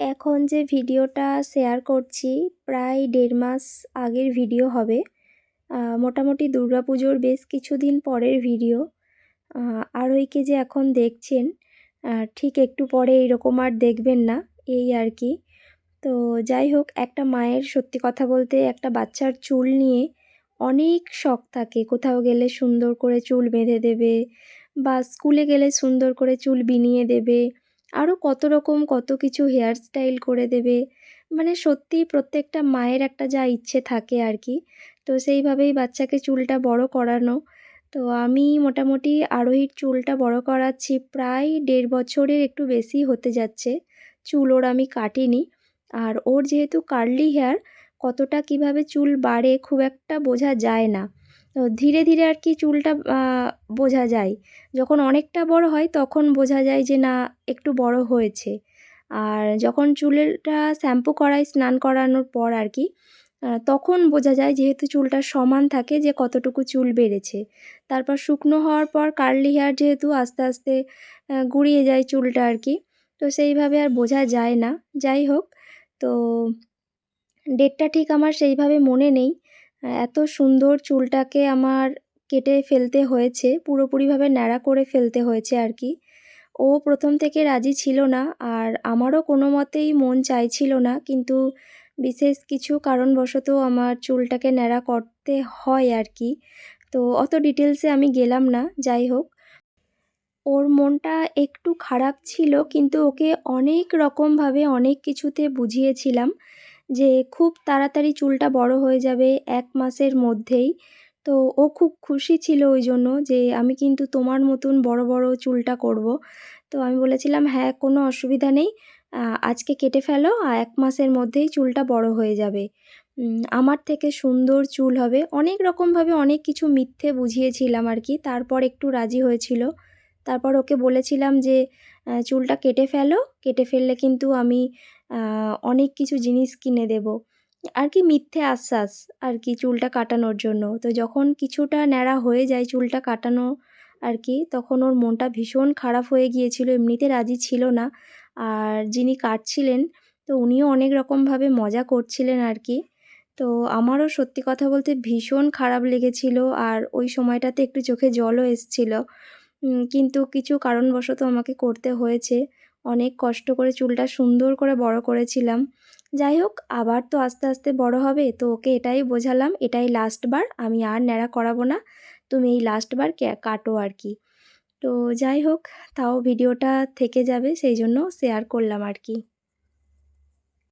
এখন যে ভিডিওটা শেয়ার করছি, প্রায় দেড় মাস আগের ভিডিও হবে। মোটামুটি পুজোর বেশ কিছুদিন পরের ভিডিও আরোইকে যে এখন দেখছেন ঠিক একটু পরে এরকম আর দেখবেন না, এই আর কি। তো যাই হোক, একটা মায়ের সত্যি কথা বলতে একটা বাচ্চার চুল নিয়ে অনেক শখ থাকে। কোথাও গেলে সুন্দর করে চুল বেঁধে দেবে বা স্কুলে গেলে সুন্দর করে চুল বিনিয়ে দেবে। আরও কত রকম কত কিছু হেয়ার স্টাইল করে দেবে। মানে সত্যিই প্রত্যেকটা মায়ের একটা যা ইচ্ছে থাকে আর কি তো সেইভাবেই বাচ্চাকে চুলটা বড় করানো। তো আমি মোটামুটি আরোহীর চুলটা বড় করাচ্ছি প্রায় দেড় বছরের একটু বেশি হতে যাচ্ছে। চুল ওর আমি কাটিনি। আর ওর যেহেতু কার্লি হেয়ার কতটা কীভাবে চুল বাড়ে খুব একটা বোঝা যায় না। তো ধীরে ধীরে আর কি চুলটা বোঝা যায়। যখন অনেকটা বড় হয় তখন বোঝা যায় যে না, একটু বড় হয়েছে। আর যখন চুলেরটা শ্যাম্পু করাই, স্নান করানোর পর আর কি তখন বোঝা যায় যেহেতু চুলটা সমান থাকে যে কতটুকু চুল বেড়েছে। তারপর শুকনো হওয়ার পর কার্লি হেয়ার যেহেতু আস্তে আস্তে গুঁড়িয়ে যায় চুলটা আর কি, তো সেইভাবে আর বোঝা যায় না। যাই হোক, তো ডেটটা ঠিক আমার সেইভাবে মনে নেই। এত সুন্দর চুলটাকে আমার কেটে ফেলতে হয়েছে, পুরোপুরিভাবে ন্যাড়া করে ফেলতে হয়েছে আর কি। ও প্রথম থেকে রাজি ছিল না আর আমারও কোনো মতেই মন চাইছিল না, কিন্তু বিশেষ কিছু কারণবশত আমার চুলটাকে ন্যাড়া করতে হয় আর কি। তো অত ডিটেলসে আমি গেলাম না, যাই হোক। ওর মনটা একটু খারাপ ছিল, কিন্তু ওকে অনেক রকমভাবে অনেক কিছুতে বুঝিয়েছিলাম। যে খুব তাড়াতাড়ি চুলটা বড় হয়ে যাবে এক মাসের মধ্যেই। তো ও খুব খুশি ছিল ওই জন্য যে আমি কিন্তু তোমার মতন বড় বড় চুলটা করব। তো আমি বলেছিলাম হ্যাঁ কোনো অসুবিধা নেই। আজকে কেটে ফেলো আর এক মাসের মধ্যেই চুলটা বড় হয়ে যাবে। আমার থেকে সুন্দর চুল হবে। অনেক রকমভাবে অনেক কিছু মিথ্যে বুঝিয়েছিলাম আর কি। তারপর একটু রাজি হয়েছিল। তারপর ওকে বলেছিলাম যে চুলটা কেটে ফেলো। কেটে ফেললে কিন্তু আমি অনেক কিছু জিনিস কিনে দেবো। আর কি মিথ্যে আশ্বাস, আর কি চুলটা কাটানোর জন্য। তো যখন কিছুটা ন্যাড়া হয়ে যায় চুলটা কাটানো আর কি, তখন ওর মনটা ভীষণ খারাপ হয়ে গিয়েছিল, এমনিতে রাজি ছিল না। আর যিনি কাটছিলেন, তো উনিও অনেক রকমভাবে মজা করছিলেন আর কি। তো আমারও সত্যি কথা বলতে ভীষণ খারাপ লেগেছিল, আর ওই সময়টাতে একটু চোখে জলও এসছিল। কিন্তু কিছু কারণবশত আমাকে করতে হয়েছে। অনেক কষ্ট করে চুলটা সুন্দর করে বড় করেছিলাম। যাই হোক, আবার তো আস্তে আস্তে বড় হবে, তো ওকে এটাই বোঝালাম, এটাই লাস্টবার আমি আর ন্যাড়া করাবো না, তুমি এই লাস্টবার কাটো আর কি। তো যাই হোক, তাও ভিডিওটা থেকে যাবে, সেই জন্য শেয়ার করলাম আর কি।